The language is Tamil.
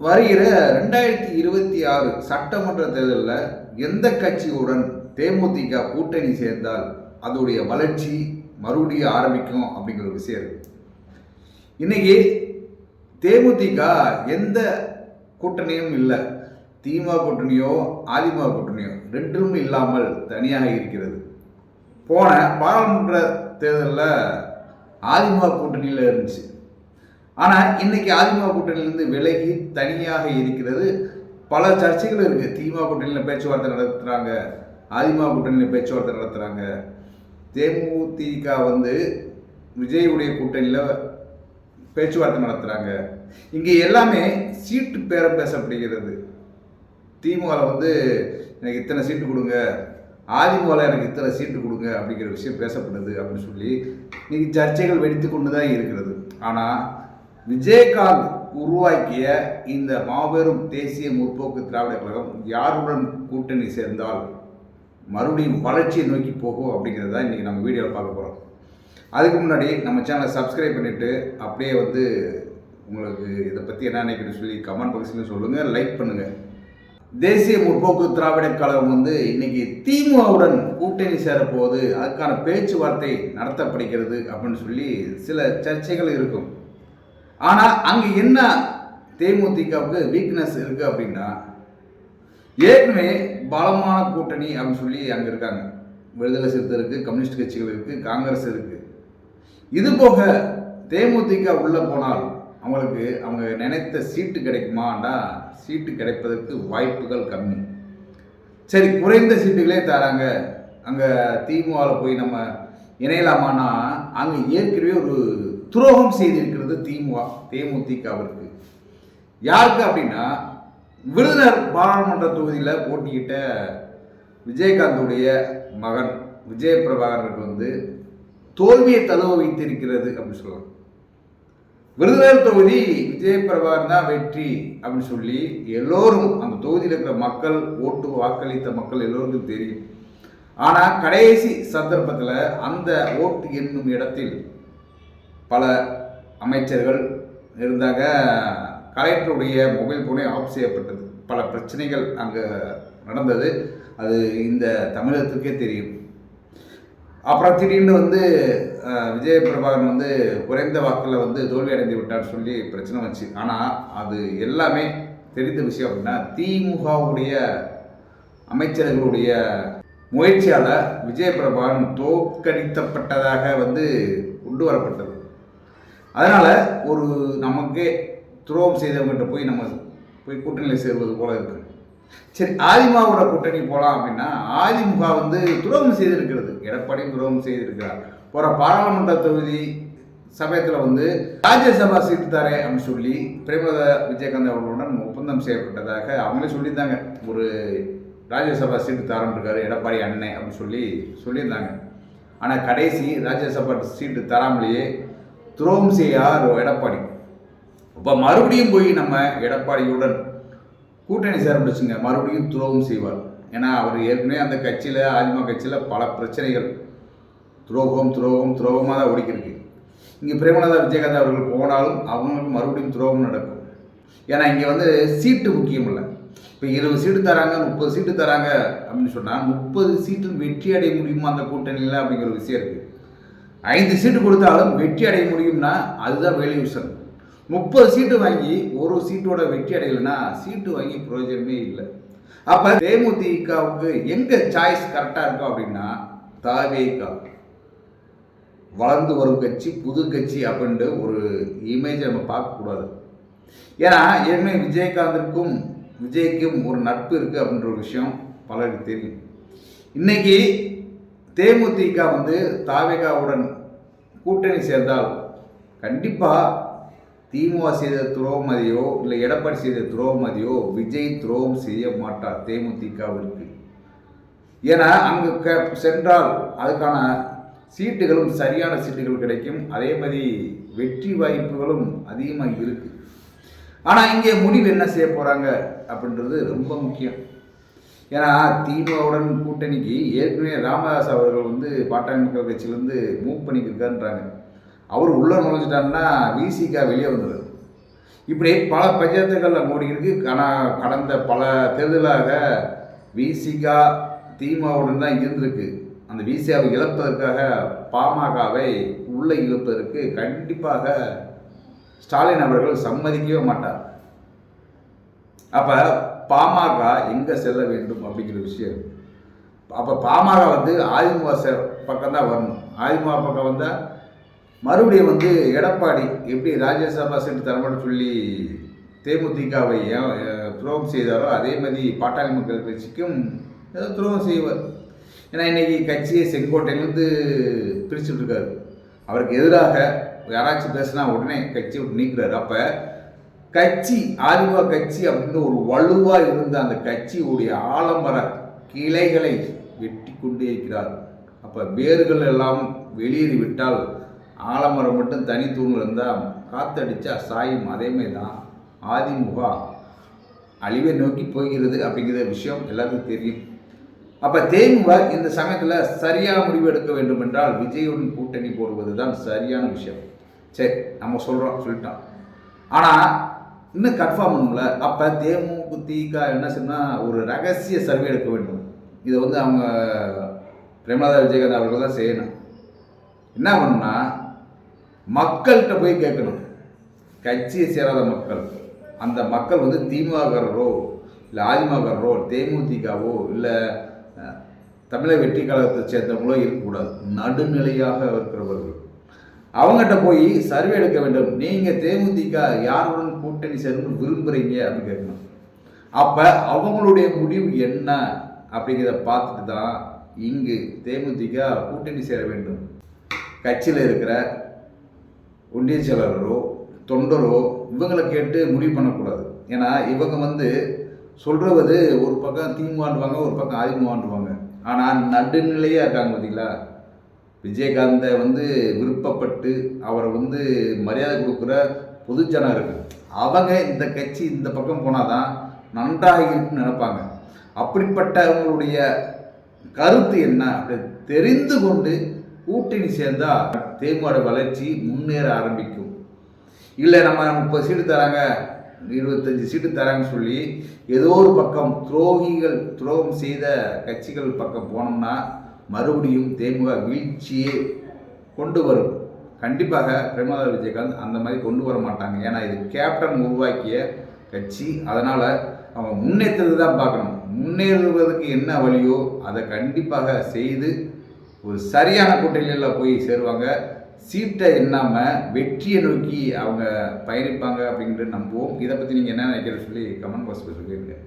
வருகிற ரெண்டாயிரத்தி இருபத்தி ஆறு சட்டமன்ற தேர்தலில் எந்த கட்சியுடன் தேமுதிக கூட்டணி சேர்ந்தால் அதோடைய வளர்ச்சி மறுபடியும் ஆரம்பிக்கும் அப்படிங்கிற ஒரு விஷயம் இருக்கு. இன்னைக்கு தேமுதிக எந்த கூட்டணியும் இல்லை. திமுக கூட்டணியோ அதிமுக கூட்டணியோ ரெண்டும் இல்லாமல் தனியாக இருக்கிறது. போன பாராளுமன்ற தேர்தலில் அதிமுக கூட்டணியில் இருந்துச்சு. ஆனால் இன்னைக்கு அதிமுக கூட்டணியிலிருந்து விலகி தனியாக இருக்கிறது. பல சர்ச்சைகள் இருக்குது திமுக கூட்டணியில் பேச்சுவார்த்தை நடத்துகிறாங்க அதிமுக கூட்டணியில் பேச்சுவார்த்தை நடத்துகிறாங்க தேமுதிக வந்து விஜயுடைய கூட்டணியில் பேச்சுவார்த்தை நடத்துகிறாங்க இங்கே எல்லாமே சீட்டு பேரம் பேசப்படுகிறது. திமுகவில் வந்து எனக்கு இத்தனை சீட்டு கொடுங்க. அதிமுகவில் எனக்கு இத்தனை சீட்டு கொடுங்க அப்படிங்கிற விஷயம் பேசப்படுது அப்படின்னு சொல்லி இன்னைக்கு சர்ச்சைகள் வெடித்து கொண்டு தான் இருக்கிறது. ஆனால் விஜயகாந்த் உருவாக்கிய இந்த மாபெரும் தேசிய முற்போக்கு திராவிட கழகம் யாருடன் கூட்டணி சேர்ந்தால் மறுபடியும் வளர்ச்சியை நோக்கி போகும் அப்படிங்கிறத தான் இன்றைக்கி நம்ம வீடியோவில் பார்க்க போகிறோம் அதுக்கு முன்னாடி நம்ம சேனலை சப்ஸ்கிரைப் பண்ணிவிட்டு அப்படியே வந்து உங்களுக்கு இதை பற்றி என்ன நினைக்கிறேன்னு சொல்லி கமெண்ட் பாக்ஸில் சொல்லுங்கள் லைக் பண்ணுங்கள் தேசிய முற்போக்கு திராவிட கழகம் வந்து இன்னைக்கு திமுகவுடன் கூட்டணி சேரப்போகுது அதுக்கான பேச்சுவார்த்தை நடத்தப்படுகிறது அப்படின்னு சொல்லி சில சர்ச்சைகள் இருக்கும். ஆனால் அங்கே என்ன தேமுதிகவுக்கு வீக்னஸ் இருக்குது அப்படின்னா ஏற்கனவே பலமான கூட்டணி அப்படின்னு சொல்லி அங்கே இருக்காங்க. விடுதலை சிறுத்தை இருக்குது கம்யூனிஸ்ட் கட்சிகள் இருக்குது காங்கிரஸ் இருக்குது இது போக தேமுதிக உள்ளே போனால் அவங்களுக்கு அவங்க நினைத்த சீட்டு கிடைக்குமாண்டா? சீட்டு கிடைப்பதற்கு வாய்ப்புகள் கம்மி. சரி குறைந்த சீட்டுகளே தராங்க. அங்கே திமுகவில் போய் நம்ம இணையலாமான்னா அங்கே ஏற்கனவே ஒரு துரோகம் செய்திருக்கிறது திமுக தேமுதிகவிற்கு. யாருக்கு அப்படின்னா விருதுநர் பாராளுமன்ற தொகுதியில் போட்டியிட்ட விஜயகாந்துடைய மகன் விஜய பிரபாகருக்கு வந்து தோல்வியை தழுவ வைத்திருக்கிறது அப்படின்னு சொல்லலாம். விருதுநகர் தொகுதி விஜயபிரபாகர் தான் வெற்றி அப்படின்னு சொல்லி எல்லோரும் அந்த தொகுதியில் இருக்கிற மக்கள் ஓட்டு வாக்களித்த மக்கள் எல்லோருக்கும் தெரியும். ஆனால் கடைசி சந்தர்ப்பத்தில் அந்த ஓட்டு என்னும் இடத்தில் பல அமைச்சர்கள் இருந்தாங்க. கலெக்டருடைய மொபைல் ஃபோனே ஆஃப் செய்யப்பட்டது. பல பிரச்சனைகள் அங்கே நடந்தது. அது இந்த தமிழகத்துக்கே தெரியும். அப்புறம் திடீர்னு வந்து விஜய பிரபாகரன் வந்து குறைந்த வாக்கில் வந்து தோல்வி அடைந்து விட்டார் சொல்லி பிரச்சனை வந்துச்சு. ஆனால் அது எல்லாமே தெரிந்த விஷயம் அப்படின்னா திமுகவுடைய அமைச்சர்களுடைய முயற்சியால் விஜய பிரபாகரன் தோற்கடிக்கப்பட்டதாக வந்து கொண்டு வரப்பட்டது. அதனால் ஒரு நமக்கே துரோகம் செய்தவங்ககிட்ட போய் நம்ம போய் கூட்டணியில் சேர்வது போல இருக்கு. சரி ஆதிமாவோட கூட்டணி போகலாம் அப்படின்னா அதிமுக வந்து துரோகம் செய்திருக்கிறது. எடப்பாடியும் துரோகம் செய்திருக்கிறார். போகிற பாராளுமன்ற தொகுதி சமயத்தில் வந்து ராஜ்யசபா சீட்டு தரேன் அப்படின்னு சொல்லி பிரேமலதா விஜயகாந்த் அவர்களுடன் ஒப்பந்தம் செய்யப்பட்டதாக அவங்களே சொல்லியிருந்தாங்க. ஒரு ராஜ்யசபா சீட்டு தரேன் இருக்காரு எடப்பாடி அண்ணன் அப்படின்னு சொல்லி சொல்லியிருந்தாங்க. ஆனால் கடைசி ராஜ்யசபா சீட்டு தராமலேயே துரோகம் செய்யார் எடப்பாடி. இப்போ மறுபடியும் போய் நம்ம எடப்பாடியுடன் கூட்டணி சேர முடிச்சுங்க. மறுபடியும் துரோகம் செய்வார். ஏன்னா அவர் ஏற்கனவே அந்த கட்சியில் அதிமுக கட்சியில் பல பிரச்சனைகள். துரோகம் துரோகம் துரோகமாக தான் ஓடிக்கிருக்கு. இங்கே பிரேமலதா விஜயகாந்த் அவர்கள் போனாலும் அவங்களுக்கு மறுபடியும் துரோகம் நடக்கும். ஏன்னா இங்கே வந்து சீட்டு முக்கியம் இல்லை. இப்போ இருபது சீட்டு தராங்க முப்பது சீட்டு தராங்க அப்படின்னு சொன்னால் முப்பது சீட்டு வெற்றி அடைய முடியுமா அந்த கூட்டணியில் அப்படிங்கிற விஷயம் இருக்குது ஐந்து சீட்டு கொடுத்தாலும் வெற்றி அடைய முடியும்னா அதுதான் வேல்யூஷன் முப்பது சீட்டு வாங்கி ஒரு சீட்டோட வெற்றி அடையலைன்னா சீட்டு வாங்கி பிரயோஜனமே இல்லை. அப்போ தேமுதிகவுக்கு எங்கே சாய்ஸ் கரெக்டாக இருக்கும் அப்படின்னா தாவேகா. வளர்ந்து வரும் கட்சி புது கட்சி அப்படின்ட்டு ஒரு இமேஜை நம்ம பார்க்கக்கூடாது ஏன்னா ஏற்கனவே விஜயகாந்திற்கும் விஜய்க்கும் ஒரு நட்பு இருக்குது அப்படின்ற ஒரு விஷயம் பலருக்கு தெரியும். இன்னைக்கு தேமுதிக வந்து தாவேகாவுடன் கூட்டணி சேர்ந்தால் கண்டிப்பாக திமுக செய்த துரோகமதியோ இல்லை எடப்பாடி செய்த துரோகமதியோ விஜய் துரோகம் செய்ய மாட்டார் தேமுதிகவிற்கு. ஏன்னா அங்கு க சென்றால் அதுக்கான சீட்டுகளும் சரியான சீட்டுகள் கிடைக்கும். அதே மாதிரி வெற்றி வாய்ப்புகளும் அதிகமாக இருக்குது ஆனால் இங்கே முடிவு என்ன செய்ய போகிறாங்க அப்படின்றது ரொம்ப முக்கியம். ஏன்னா திமுகவுடன் கூட்டணிக்கு ஏற்கனவே ராமதாஸ் அவர்கள் வந்து பாட்டாளி மக்கள் கட்சியிலேருந்து மூவ் பண்ணிக்கிருக்காருன்றாங்க. அவர் உள்ளே நுழைஞ்சிட்டாருன்னா விசிகா வெளியே வந்துடுது இப்படி பல பஞ்சாயத்துகளில் மோடி இருக்கு கன கடந்த பல தேர்தலாக விசிகா திமுகவுடன் தான் இருந்திருக்கு. அந்த விசிகாவை இழப்பதற்காக பாமகவை உள்ளே இழுப்பதற்கு கண்டிப்பாக ஸ்டாலின் அவர்கள் சம்மதிக்கவே மாட்டார். அப்போ பாமக எங்கே செல்ல வேண்டும் அப்படிங்கிற விஷயம். அப்போ பாமக வந்து அதிமுக பக்கம் தான் வரணும். அதிமுக பக்கம் வந்தால் மறுபடியும் வந்து எடப்பாடி எப்படி ராஜ்யசபா சீட்டு தரமாட்டேன்னு சொல்லி தேமுதிகவை துரோகம் செய்தாரோ அதே மாதிரி பாட்டாளி மக்கள் கட்சிக்கும் ஏதோ துரோகம் செய்வார். ஏன்னா இன்றைக்கி கட்சியை செங்கோட்டையிலேருந்து பிரிச்சுட்ருக்காரு அவருக்கு எதிராக யாராச்சும் பேசினா உடனே கட்சி விட்டு நீக்கிறார். அப்போ கட்சி அதிமுக கட்சி அப்படின்னு ஒரு வலுவாக இருந்த அந்த கட்சியுடைய ஆலமர கிளைகளை வெட்டி கொண்டே இருக்கிறார். அப்போ வேர்கள் எல்லாம் வெளியேறி விட்டால் ஆலமரம் மட்டும் தனி தூண் இருந்தால் காத்தடிச்சா சாயும் அதேமே தான் அதிமுக அழிவை நோக்கி போகிறது அப்படிங்கிற விஷயம் எல்லாத்துக்கும் தெரியும். அப்போ தேமுக இந்த சமயத்தில் சரியான முடிவு எடுக்க வேண்டும் என்றால் விஜயுடன் கூட்டணி போடுவது தான் சரியான விஷயம். சரி நம்ம சொல்கிறோம் சொல்லிட்டோம். ஆனால் இன்னும் கன்ஃபார்ம் பண்ணல அப்போ தேமுதிக என்ன சொன்னால் ஒரு ரகசிய சர்வே எடுக்க வேண்டும். இதை வந்து அவங்க பிரேமலதா விஜயகாந்த் அவர்கள் தான் செய்யணும். என்ன பண்ணணும்னா மக்கள்கிட்ட போய் கேட்கணும். கட்சியை சேராத மக்கள். அந்த மக்கள் வந்து திமுகரோ இல்லை அதிமுகரோ தேமுதிகவோ இல்லை தமிழக வெற்றி கழகத்தை சேர்ந்தவங்களோ இருக்கக்கூடாது. நடுநிலையாக இருக்கிறவர்கள். அவங்ககிட்ட போய் சர்வே எடுக்க வேண்டும். நீங்கள் தேமுதிக யாருடன் கூட்டணி சேரணும்னு விரும்புகிறீங்க அப்படின்னு கேட்கணும். அப்போ அவங்களுடைய முடிவு என்ன அப்படிங்கிறத பார்த்துட்டு தான் இங்கு தேமுதிக கூட்டணி சேர வேண்டும். கட்சியில் இருக்கிற ஒன்றிய செயலாளரோ தொண்டரோ இவங்களை கேட்டு முடிவு பண்ணக்கூடாது. ஏன்னா இவங்க வந்து சொல்கிறது ஒரு பக்கம் திமுகன்றுவாங்க ஒரு பக்கம் அதிமுகன்றுவாங்க ஆனால் நடுநிலையாக இருக்காங்க பார்த்தீங்களா விஜயகாந்தை வந்து விருப்பப்பட்டு அவரை வந்து மரியாதை கொடுக்குற பொதுஜனம் இருக்கு. அவங்க இந்த கட்சி இந்த பக்கம் போனால் தான் நன்றாக இருக்குன்னு நினைப்பாங்க. அப்படிப்பட்டவங்களுடைய கருத்து என்ன அப்படி தெரிந்து கொண்டு கூட்டணி சேர்ந்தால் தேமுக வளர்ச்சி முன்னேற ஆரம்பிக்கும். இல்லை நம்ம முப்பது சீட்டு தராங்க இருபத்தஞ்சி சீட்டு தராங்கன்னு சொல்லி ஏதோ ஒரு பக்கம் துரோகிகள் துரோகம் செய்த கட்சிகள் பக்கம் போனோம்னா மறுபடியும் தேமுக வீழ்ச்சியே கொண்டு வரும். கண்டிப்பாக பிரேமலதா விஜயகாந்த் அந்த மாதிரி கொண்டு வர மாட்டாங்க. ஏன்னா இது கேப்டன் உருவாக்கிய கட்சி. அதனால் அவங்க முன்னேற்றது தான் பார்க்கணும். முன்னேறுவதற்கு என்ன வழியோ அதை கண்டிப்பாக செய்து ஒரு சரியான கூட்டணியில் போய் சேருவாங்க. சீட்டை எண்ணாமல் வெற்றியை நோக்கி அவங்க பயணிப்பாங்க அப்படின்ட்டு நம்புவோம். இதை பற்றி நீங்கள் என்ன நினைக்கிறேன்னு சொல்லி கமெண்ட் பாக்ஸில் சொல்லியிருக்கேன்